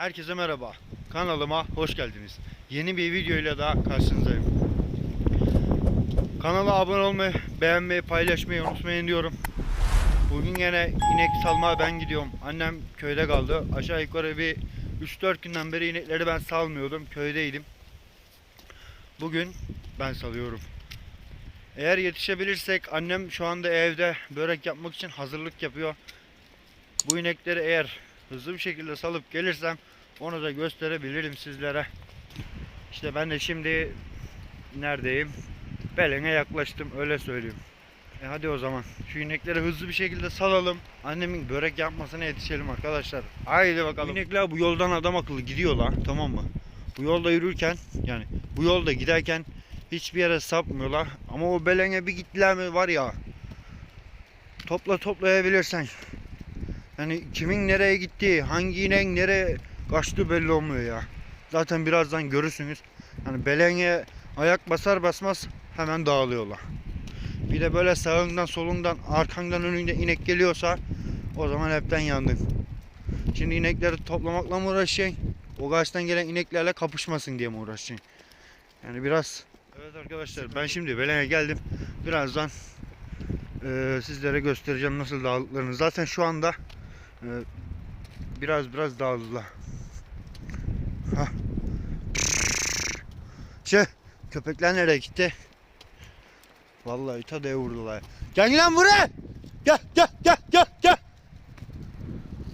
Herkese merhaba. Kanalıma hoş geldiniz. Yeni bir videoyla daha karşınızdayım. Kanala abone olmayı, beğenmeyi, paylaşmayı unutmayın diyorum. Bugün yine inek salmaya ben gidiyorum. Annem köyde kaldı. Aşağı yukarı bir 3-4 günden beri inekleri ben salmıyordum. Köydeydim. Bugün ben salıyorum. Eğer yetişebilirsek annem şu anda evde börek yapmak için hazırlık yapıyor. Bu inekleri eğer hızlı bir şekilde salıp gelirsem onu da gösterebilirim sizlere. İşte ben de şimdi neredeyim? Belen'e yaklaştım öyle söyleyeyim. E hadi o zaman şu inekleri hızlı bir şekilde salalım. Annemin börek yapmasına yetişelim arkadaşlar. Haydi bakalım. İnekler bu yoldan adam akıllı gidiyorlar tamam mı? Bu yolda yürürken yani bu yolda giderken hiçbir yere sapmıyorlar. Ama o Belen'e bir gittiler mi var ya topla toplayabilirsen yani kimin nereye gittiği, hangi inek nereye kaçtığı belli olmuyor ya. Zaten birazdan görürsünüz. Yani belenge ayak basar basmaz hemen dağılıyorlar. Bir de böyle sağından solundan arkandan önünde inek geliyorsa o zaman hepten yandın. Şimdi inekleri toplamakla mı uğraşacaksın? O karşıdan gelen ineklerle kapışmasın diye mi uğraşacaksın? Yani biraz Evet arkadaşlar ben şimdi Belen'e geldim. Birazdan eee, sizlere göstereceğim nasıl dağıldıklarını. Zaten şu anda ee, biraz biraz dağıldılar. Hah. Şey, köpekler nereye gitti? Vallahi ta dev vurdular. Gel lan buraya! Gel gel gel gel gel!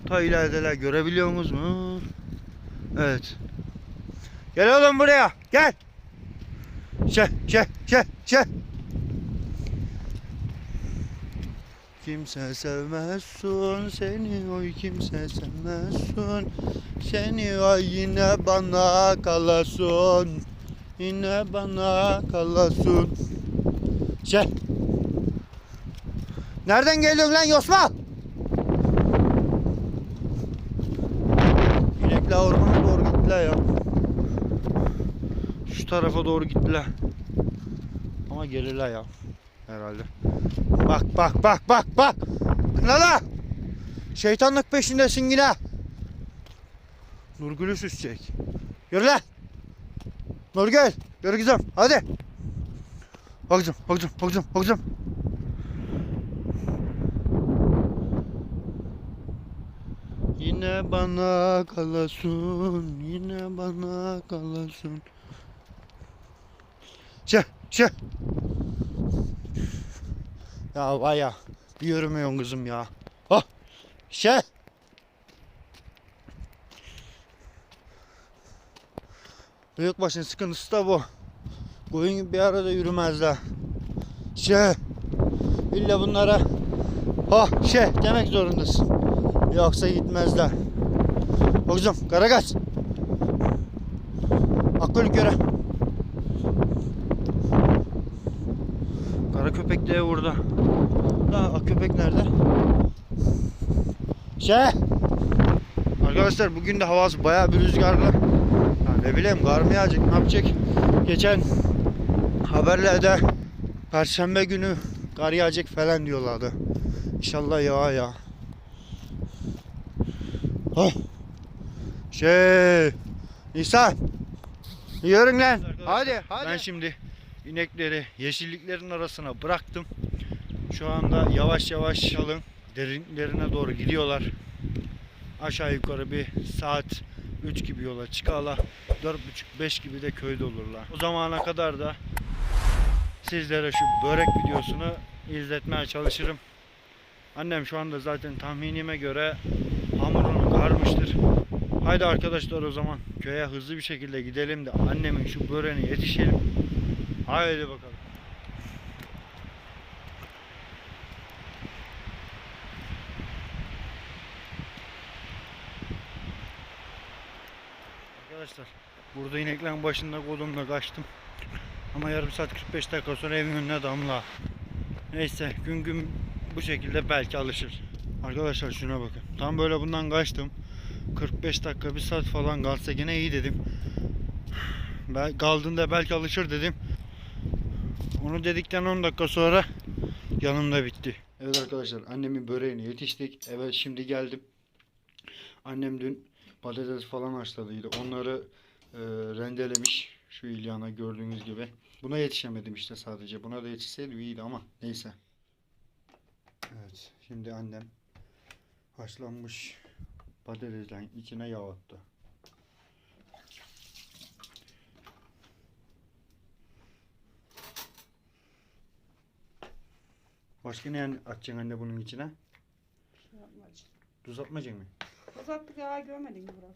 Ta ilerideler görebiliyor musunuz mu? Evet. Gel oğlum buraya. Gel. Şey şey şey şey. Kimse sevmezsun seni oy kimse sevmezsun. Seni oy yine bana kalasın Yine bana kalasın. Şey Nereden geliyorsun lan Yosma? İnekler ormana doğru gittiler ya. Şu tarafa doğru gittiler. Ama gelirler ya Herhalde Bak bak bak bak bak. Kınala. Şeytanlık peşindesin yine. Nurgül'ü süsecek. Yürü lan. Nurgül. Yürü kızım. Hadi. Bak kızım. Bak kızım. Bak kızım. Bak kızım. Yine bana kalasın. Yine bana kalasın. Şey, şey. Ya vay ya. Bir yürümüyorsun kızım ya. Oh. Şey. Büyükbaşın sıkıntısı da bu. Koyun gibi bir arada yürümezler. Şey. İlla bunlara oh şey demek zorundasın. Yoksa gitmezler. Kızım Karagaz. Akıl göre. Kara köpek de burada. Daha köpek nerede? Şey. Arkadaşlar bugün de havası bayağı bir rüzgarlı. Ya ne bileyim kar mı yağacak ne yapacak? Geçen haberlerde Perşembe günü kar yağacak falan diyorlardı. İnşallah yağ ya. Oh. Şey. İhsan. Yürün lan. Hadi hadi. Ben şimdi inekleri yeşilliklerin arasına bıraktım. Şu anda yavaş yavaş yolun derinlerine doğru gidiyorlar. Aşağı yukarı bir saat 3 gibi yola çıkarlar. 4.30-5 gibi de köyde olurlar. O zamana kadar da sizlere şu börek videosunu izletmeye çalışırım. Annem şu anda zaten tahminime göre hamurunu karmıştır. Haydi arkadaşlar o zaman köye hızlı bir şekilde gidelim de annemin şu böreğine yetişelim. Haydi bakalım. Arkadaşlar burada ineklerin başında kolumla kaçtım. Ama yarım saat 45 dakika sonra evin önüne damla. Neyse gün gün bu şekilde belki alışır. Arkadaşlar şuna bakın. Tam böyle bundan kaçtım. 45 dakika bir saat falan kalsa gene iyi dedim. Ben kaldığında belki alışır dedim. Onu dedikten 10 dakika sonra yanımda bitti. Evet arkadaşlar annemin böreğine yetiştik. Evet şimdi geldim. Annem dün patates falan haşladıydı. Onları e, rendelemiş. Şu İlyana gördüğünüz gibi. Buna yetişemedim işte sadece. Buna da yetişseydi iyiydi ama neyse. Evet. Şimdi annem haşlanmış patateslerin içine yağ attı. Başka ne atacaksın anne bunun içine? Şey yapmayacağım. Tuz atmayacaksın mı? Uzattık ya görmedin mi Burak?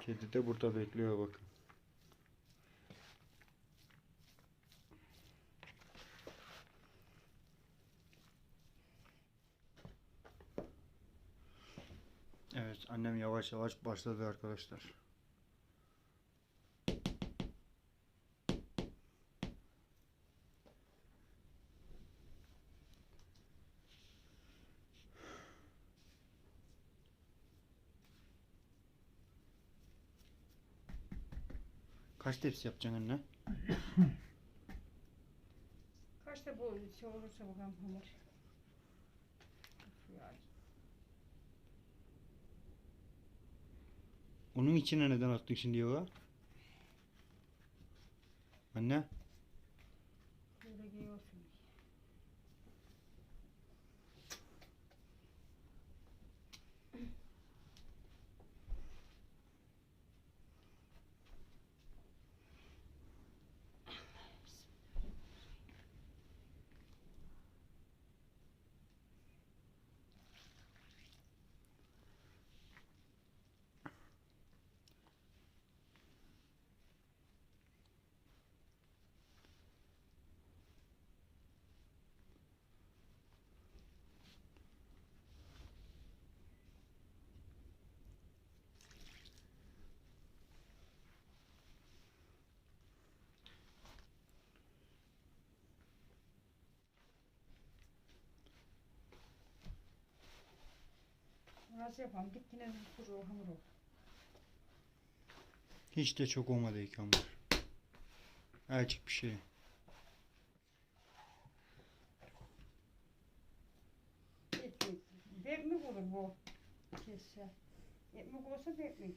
Kedi de burada bekliyor bakın. Evet annem yavaş yavaş başladı arkadaşlar. Kaç tepsi yapacaksın anne? Kaç bu şey olursa bakalım hamur. Onun içine neden attın şimdi yağı? Anne? Böyle giyiyorsun. Nasıl yapalım? Git yine kuru hamur ol. Hiç de çok olmadı iki hamur. Azıcık bir şey. Ekmek. Olur bu. Kesse. Ekmek olsa da ekmek.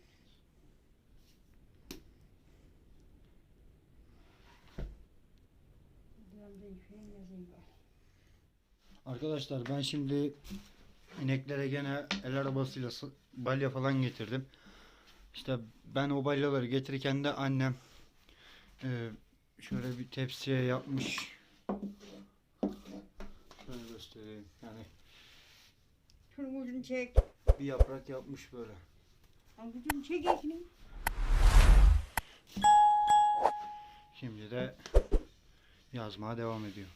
Arkadaşlar ben şimdi ineklere gene el arabasıyla sı- balya falan getirdim. İşte ben o balyaları getirirken de annem e, şöyle bir tepsiye yapmış. Şöyle göstereyim. Yani Şunun ucunu çek. bir yaprak yapmış böyle. Ucunu çek ekini. Şimdi de yazmaya devam ediyor.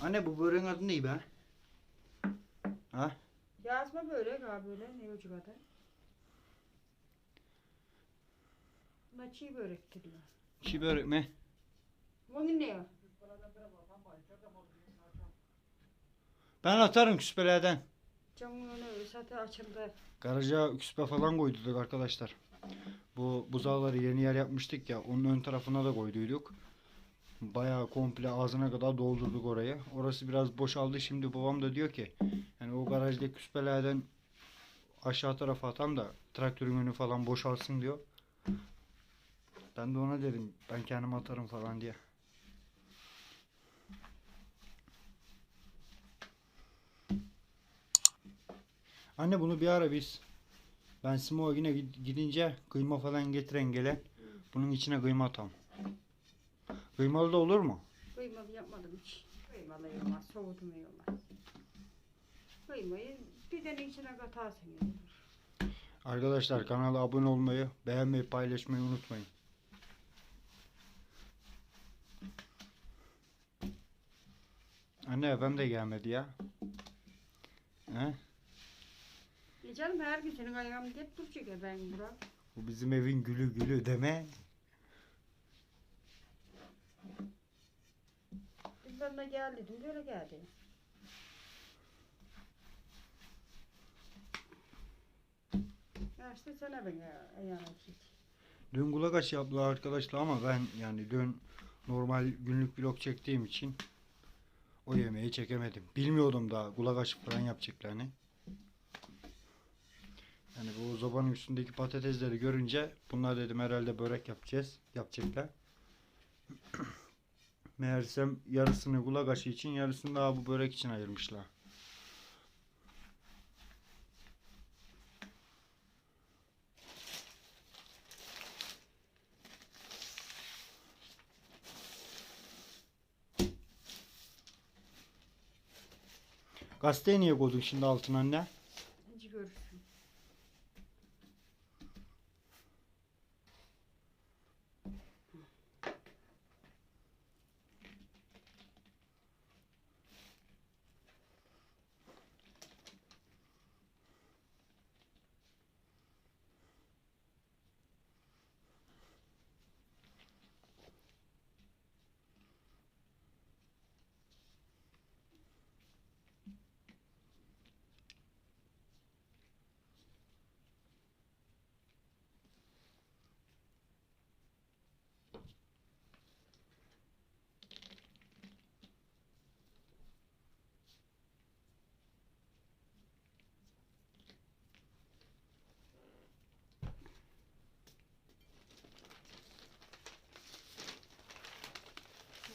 Anne bu böreğin adı ne be? Ha? Yazma böyle gal böyle ne ucu kadar. Buna çiğ börek diyor. Çiğ börek mi? Bunun ne o? Ben atarım küspelerden. Camın önü zaten açıldı. Garaja küspe falan koyduk arkadaşlar. Bu buzağları yeni yer yapmıştık ya. Onun ön tarafına da koyduyduk. Bayağı komple ağzına kadar doldurduk orayı. Orası biraz boşaldı. Şimdi babam da diyor ki yani o garajdaki küspelerden aşağı tarafa atan da traktörün önü falan boşalsın diyor. Ben de ona dedim ben kendim atarım falan diye. Anne bunu bir ara biz ben Simoa yine gid- gidince kıyma falan getiren gelen bunun içine kıyma atam. Kıymalı da olur mu? Kıymalı yapmadım hiç. Kıymalı yemez, soğudum yemez. Kıymayı bir tane içine katarsın yani. Arkadaşlar kanala abone olmayı, beğenmeyi, paylaşmayı unutmayın. Anne ben de gelmedi ya. He? E canım her gün senin ayağını get duracak ya ben Burak. Bu bizim evin gülü gülü deme. De gel dedim, böyle geldi. Ya işte sana ben ya, git. Dün kulak yaptılar arkadaşlar ama ben yani dün normal günlük vlog çektiğim için o yemeği çekemedim. Bilmiyordum daha kulak falan yapacaklarını. Yani bu zobanın üstündeki patatesleri görünce bunlar dedim herhalde börek yapacağız. Yapacaklar. Meğersem yarısını kulak aşı için yarısını daha bu börek için ayırmışlar. Gazeteyi niye koydun şimdi altına anne? Hiç görürsün.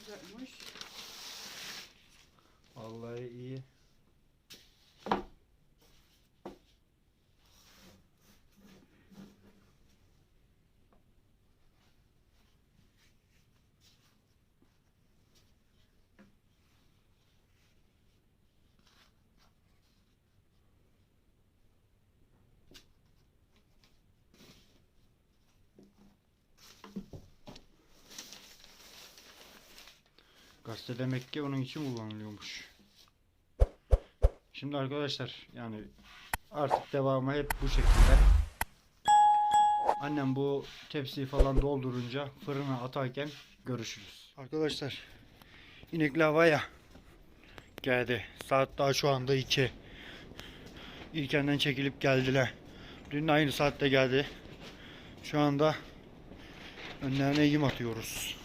Güzelmiş. Vallahi iyi. Gazete demek ki onun için kullanılıyormuş. Şimdi arkadaşlar yani artık devamı hep bu şekilde. Annem bu tepsiyi falan doldurunca fırına atarken görüşürüz. Arkadaşlar inekli havaya geldi. Saat daha şu anda 2. İlkenden çekilip geldiler. Dün aynı saatte geldi. Şu anda önlerine yem atıyoruz.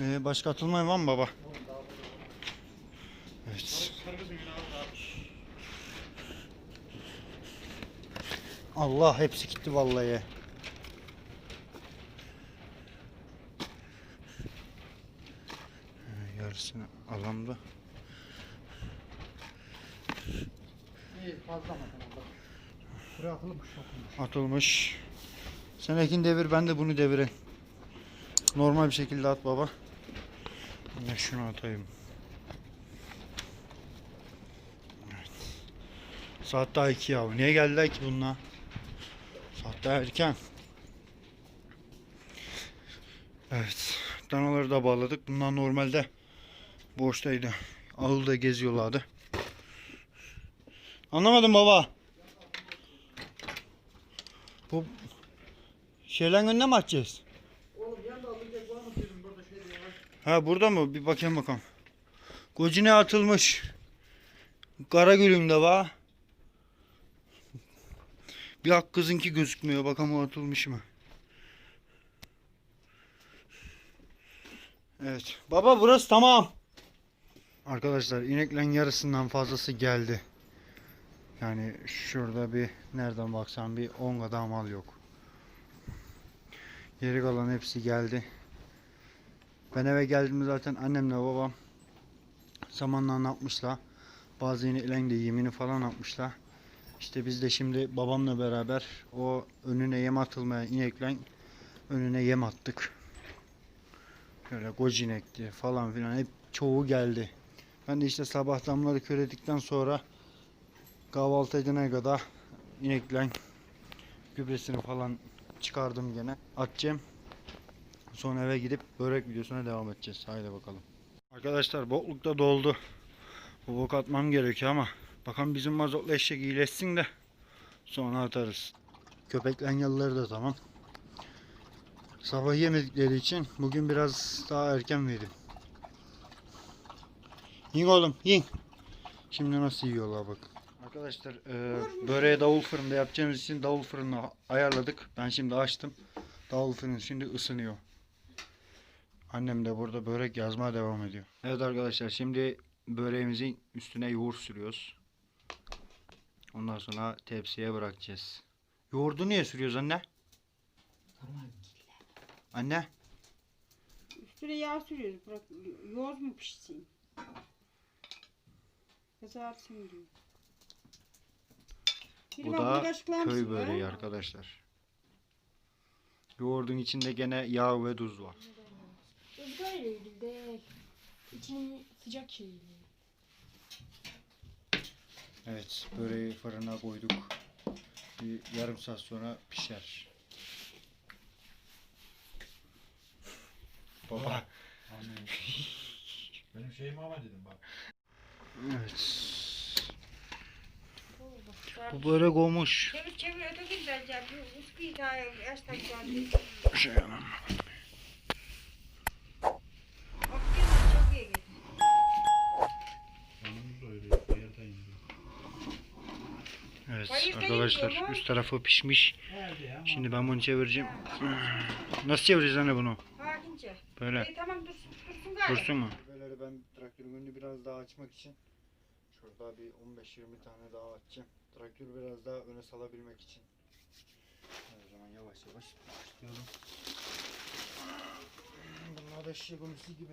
Ee, başka atılmay var mı baba? Evet. Allah hepsi gitti vallahi. Ee, Yarısını alamda. İyi fazla mı. Bırakılmış sokulmuş. Atılmış. Sen ekin devir ben de bunu devireyim. Normal bir şekilde at baba. Ben şunu atayım. Evet. Saat daha iki ya. Niye geldiler ki bunlar? Saat daha erken. Evet. Danaları da bağladık. Bunlar normalde boştaydı. Ağılda geziyorlardı. Anlamadım baba. Bu şeylerin önüne mi atacağız? Oğlum yanında alacak var mı bizim burada şey diyorlar. Ha burada mı? Bir bakayım bakalım. Gocine atılmış. Karagül'ün de var. Bir hak kızınki gözükmüyor. Bakalım o atılmış mı? Evet. Baba burası tamam. Arkadaşlar ineklerin yarısından fazlası geldi. Yani şurada bir nereden baksan bir 10 kadar mal yok. Geri kalan hepsi geldi. Ben eve geldiğimde zaten annemle babam samanla ne. Bazı ineklerin de yemini falan atmışlar. İşte biz de şimdi babamla beraber o önüne yem atılmayan ineklerin önüne yem attık. Şöyle gocinekti falan filan hep çoğu geldi. Ben de işte sabah damları köredikten sonra kahvaltı edene kadar ineklerin gübresini falan çıkardım gene. Atacağım. Sonra eve gidip börek videosuna devam edeceğiz. Haydi bakalım. Arkadaşlar boklukta doldu. Bu bok atmam gerekiyor ama bakalım bizim mazotlu eşek iyileşsin de sonra atarız. Köpeklen yalıları da tamam. Sabah yemedikleri için bugün biraz daha erken verdim. Yiyin oğlum yiyin. Şimdi nasıl yiyorlar bak. Arkadaşlar e, böreği davul fırında yapacağımız için davul fırını ayarladık. Ben şimdi açtım. Davul fırını şimdi ısınıyor. Annem de burada börek yazmaya devam ediyor. Evet arkadaşlar şimdi böreğimizin üstüne yoğurt sürüyoruz. Ondan sonra tepsiye bırakacağız. Yoğurdu niye sürüyoruz anne? Anne? Üstüne yağ sürüyoruz. Bırak yoğurt mu pişsin? Kızarsın diyor. Bu da köy böreği arkadaşlar. Yoğurdun içinde gene yağ ve tuz var. Böyleydi de içinin sıcak şeydi. Evet, böreği fırına koyduk. Bir yarım saat sonra pişer. Baba. Benim şeyim ama dedim bak. Evet. Bu börek olmuş. Çevir çevir öteki güzelce. Bu uskuyı daha yaştan geldi. Şey anam. Arkadaşlar üst tarafı pişmiş. Şimdi ben bunu çevireceğim. Nasıl çevireceğiz anne bunu? Böyle. E, tamam dursun, dursun galiba. Dursun mu? Böyle ben traktörün önünü biraz daha açmak için şurada bir 15-20 tane daha açacağım. Traktörü biraz daha öne salabilmek için. O zaman yavaş yavaş başlayalım. Bunlar da şişe gibi.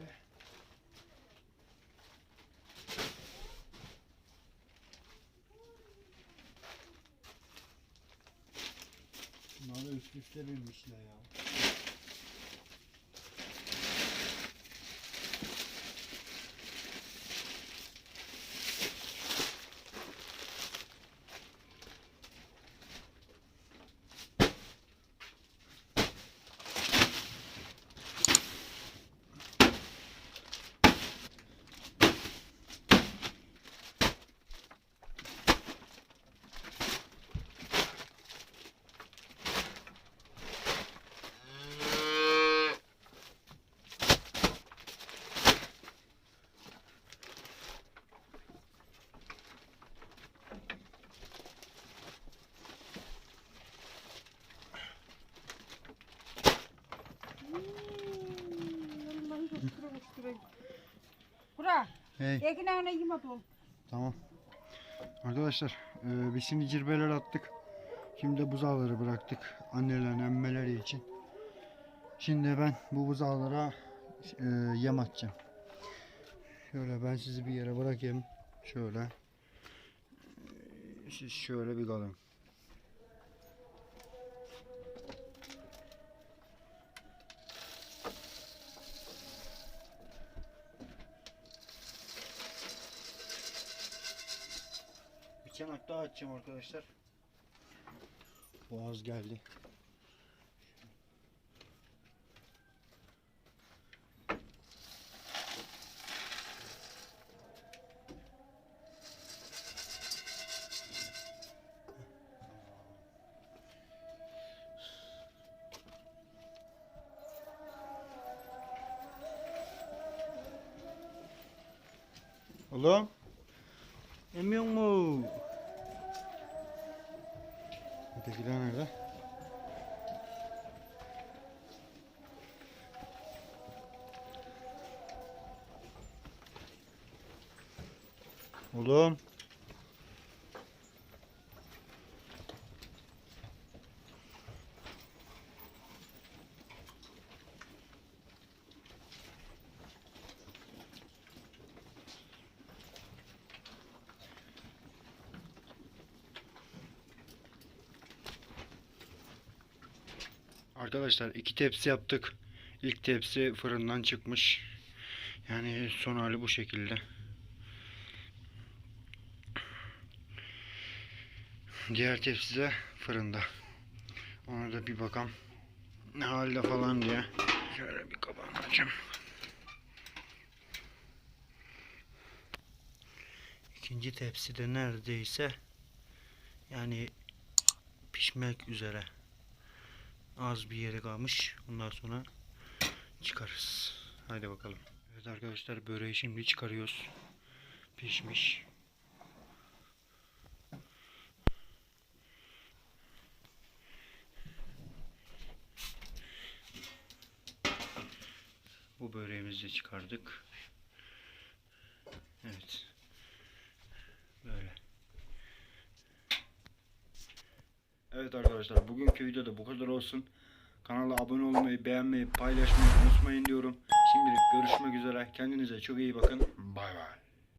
Bunlar da binmişler ya. Hey. Ekine öne yeme dol. Tamam. Arkadaşlar e, biz şimdi cirbeler attık. Şimdi de buzağları bıraktık. Annelerin emmeleri için. Şimdi ben bu buzağlara e, yem atacağım. Şöyle ben sizi bir yere bırakayım. Şöyle. Siz şöyle bir kalın. Daha açacağım arkadaşlar. Boğaz geldi. Oğlum. Emiyor mu? Ötekiler nerede? Oğlum. Arkadaşlar iki tepsi yaptık. İlk tepsi fırından çıkmış. Yani son hali bu şekilde. Diğer tepsi de fırında. Ona da bir bakalım. Ne halde falan diye. Şöyle bir kapağını açayım. İkinci tepsi de neredeyse yani pişmek üzere az bir yere kalmış. Ondan sonra çıkarız. Haydi bakalım. Evet arkadaşlar böreği şimdi çıkarıyoruz. Pişmiş. Bu böreğimizi de çıkardık. Evet. Evet arkadaşlar bugünkü videoda bu kadar olsun. Kanala abone olmayı, beğenmeyi, paylaşmayı unutmayın diyorum. Şimdilik görüşmek üzere. Kendinize çok iyi bakın. Bay bay.